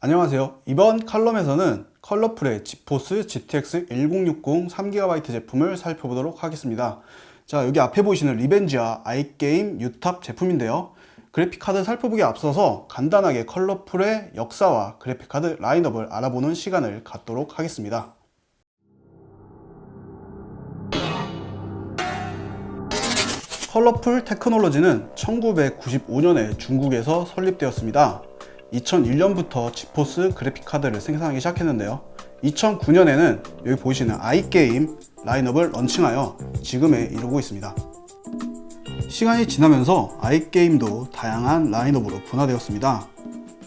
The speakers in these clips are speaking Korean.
안녕하세요. 이번 칼럼에서는 컬러풀의 지포스 GTX 1060 3GB 제품을 살펴보도록 하겠습니다. 자, 여기 앞에 보이시는 리벤지와 아이게임 유탑 제품인데요. 그래픽카드 살펴보기 앞서서 간단하게 컬러풀의 역사와 그래픽카드 라인업을 알아보는 시간을 갖도록 하겠습니다. 컬러풀 테크놀로지는 1995년에 중국에서 설립되었습니다. 2001년부터 지포스 그래픽카드를 생산하기 시작했는데요. 2009년에는 여기 보이시는 아이게임 라인업을 런칭하여 지금에 이르고 있습니다. 시간이 지나면서 아이게임도 다양한 라인업으로 분화되었습니다.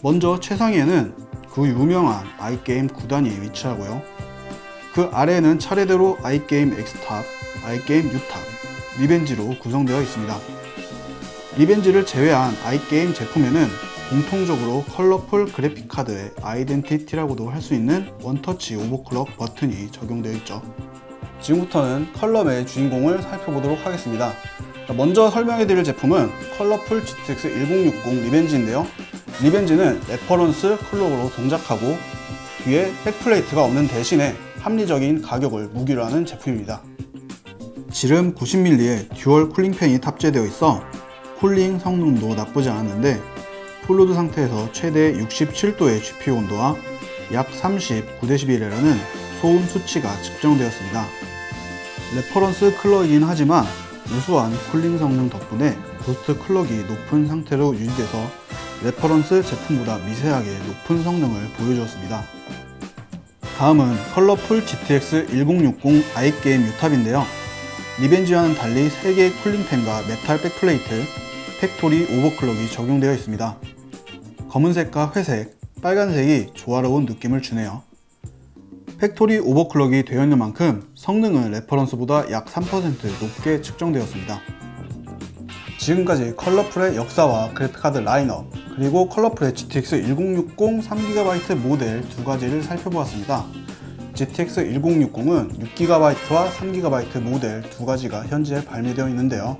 먼저 최상위에는 그 유명한 아이게임 9단이 위치하고요. 그 아래에는 차례대로 아이게임 엑스탑, 아이게임 유탑, 리벤지로 구성되어 있습니다. 리벤지를 제외한 아이게임 제품에는 공통적으로 컬러풀 그래픽 카드의 아이덴티티라고도 할 수 있는 원터치 오버클럭 버튼이 적용되어 있죠. 지금부터는 컬럼의 주인공을 살펴보도록 하겠습니다. 먼저 설명해 드릴 제품은 컬러풀 GTX 1060 리벤지인데요. 리벤지는 레퍼런스 클럭으로 동작하고 뒤에 백플레이트가 없는 대신에 합리적인 가격을 무기로 하는 제품입니다. 지름 90mm의 듀얼 쿨링팬이 탑재되어 있어 쿨링 성능도 나쁘지 않았는데 풀로드 상태에서 최대 67도의 GPU 온도와 약 39dB이라는 소음 수치가 측정되었습니다. 레퍼런스 클럭이긴 하지만 우수한 쿨링 성능 덕분에 부스트 클럭이 높은 상태로 유지돼서 레퍼런스 제품보다 미세하게 높은 성능을 보여주었습니다. 다음은 컬러풀 GTX 1060 아이게임 유탑인데요. 리벤지와는 달리 3개의 쿨링팬과 메탈 백플레이트, 팩토리 오버클럭이 적용되어 있습니다. 검은색과 회색, 빨간색이 조화로운 느낌을 주네요. 팩토리 오버클럭이 되어 있는 만큼 성능은 레퍼런스보다 약 3% 높게 측정되었습니다. 지금까지 컬러풀의 역사와 그래픽카드 라인업, 그리고 컬러풀의 GTX 1060 3GB 모델 두 가지를 살펴보았습니다. GTX 1060은 6GB와 3GB 모델 두 가지가 현재 발매되어 있는데요.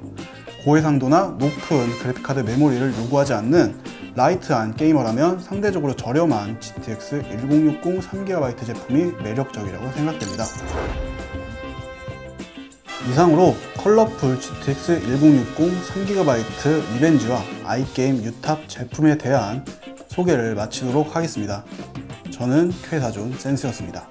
고해상도나 높은 그래픽카드 메모리를 요구하지 않는 라이트한 게이머라면 상대적으로 저렴한 GTX 1060 3GB 제품이 매력적이라고 생각됩니다. 이상으로 컬러풀 GTX 1060 3GB 리벤지와 아이게임 유탑 제품에 대한 소개를 마치도록 하겠습니다. 저는 쾌사존 센스였습니다.